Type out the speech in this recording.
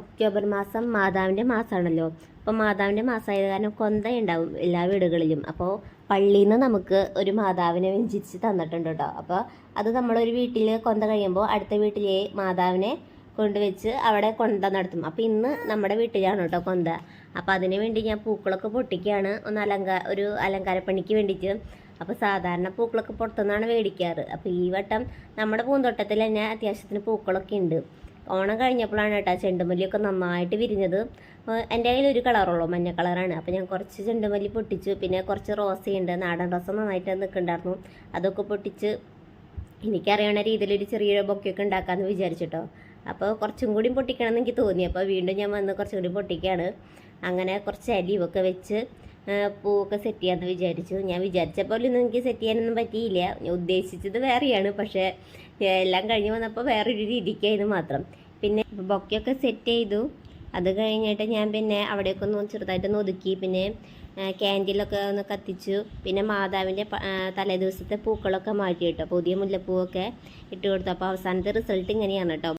October മാസം മാതാവിന്റെ മാസമാണല്ലോ അപ്പോൾ മാതാവിന്റെ മാസമായത് കാരണം കൊന്ത ഉണ്ടാവും എല്ലാ വീടുകളിലും. അപ്പോൾ പള്ളിയിൽ നിന്ന് നമുക്ക് ഒരു മാതാവിനെ വെഞ്ചിച്ച് തന്നിട്ടുണ്ട് കേട്ടോ അപ്പോൾ അത് നമ്മളൊരു വീട്ടിൽ കൊന്ത കഴിയുമ്പോൾ അടുത്ത വീട്ടിലെ മാതാവിനെ കൊണ്ടുവച്ച് അവിടെ കൊന്ത നടത്തും. അപ്പോൾ ഇന്ന് നമ്മുടെ വീട്ടിലാണ് കേട്ടോ കൊന്ത. അപ്പോൾ അതിന് വേണ്ടി ഞാൻ പൂക്കളൊക്കെ പൊട്ടിക്കുകയാണ് ഒന്ന് അലങ്കാര ഒരു അലങ്കാരപ്പണിക്ക് വേണ്ടിയിട്ട്. അപ്പോൾ സാധാരണ പൂക്കളൊക്കെ പുറത്തുനിന്നാണ് മേടിക്കാറ്. അപ്പോൾ ഈ വട്ടം നമ്മുടെ പൂന്തോട്ടത്തിൽ തന്നെ അത്യാവശ്യത്തിന് പൂക്കളൊക്കെ ഉണ്ട് ഓണം കഴിഞ്ഞപ്പോഴാണ് കേട്ടോ ചെണ്ടുമല്ലിയൊക്കെ നന്നായിട്ട് വിരിഞ്ഞത്. എന്റെ കയ്യിൽ ഒരു കളറുള്ളൂ മഞ്ഞ കളറാണ്. അപ്പോൾ ഞാൻ കുറച്ച് ചെണ്ടുമല്ലി പൊട്ടിച്ചു. പിന്നെ കുറച്ച് റോസയുണ്ട്. നാടൻ റോസ നന്നായിട്ട് നിൽക്കുന്നുണ്ടായിരുന്നു. അതൊക്കെ പൊട്ടിച്ച് എനിക്കറിയണ രീതിയിൽ ഒരു ചെറിയൊരു ബൊക്കെയൊക്കെ ഉണ്ടാക്കാമെന്ന് വിചാരിച്ചിട്ടോ. അപ്പോൾ കുറച്ചും കൂടി പൊട്ടിക്കണം എന്ന് എനിക്ക് തോന്നി. അപ്പോൾ വീണ്ടും ഞാൻ വന്ന് കുറച്ചും കൂടി പൊട്ടിക്കുകയാണ്. അങ്ങനെ കുറച്ച് അരിവൊക്കെ വെച്ച് പൂവൊക്കെ സെറ്റ് ചെയ്യാമെന്ന് വിചാരിച്ചു. ഞാൻ വിചാരിച്ച പോലെ ഒന്നും എനിക്ക് സെറ്റ് ചെയ്യാനൊന്നും പറ്റിയില്ല. ഉദ്ദേശിച്ചത് വേറെയാണ്. പക്ഷേ എല്ലാം കഴിഞ്ഞ് വന്നപ്പോൾ വേറൊരു രീതിക്കായിരുന്നു മാത്രം. പിന്നെ ബൊക്കെയൊക്കെ സെറ്റ് ചെയ്തു. അത് കഴിഞ്ഞിട്ട് ഞാൻ പിന്നെ അവിടെയൊക്കെ ഒന്ന് ചെറുതായിട്ടൊന്ന് ഒതുക്കി. പിന്നെ ക്യാൻഡിലൊക്കെ ഒന്ന് കത്തിച്ചു. പിന്നെ മാതാവിന്റെ തലേ ദിവസത്തെ പൂക്കളൊക്കെ മാറ്റി കേട്ടോ പുതിയ മുല്ലപ്പൂവൊക്കെ ഇട്ട് കൊടുത്തു. അപ്പോൾ അവസാനത്തെ റിസൾട്ട് ഇങ്ങനെയാണ് കേട്ടോ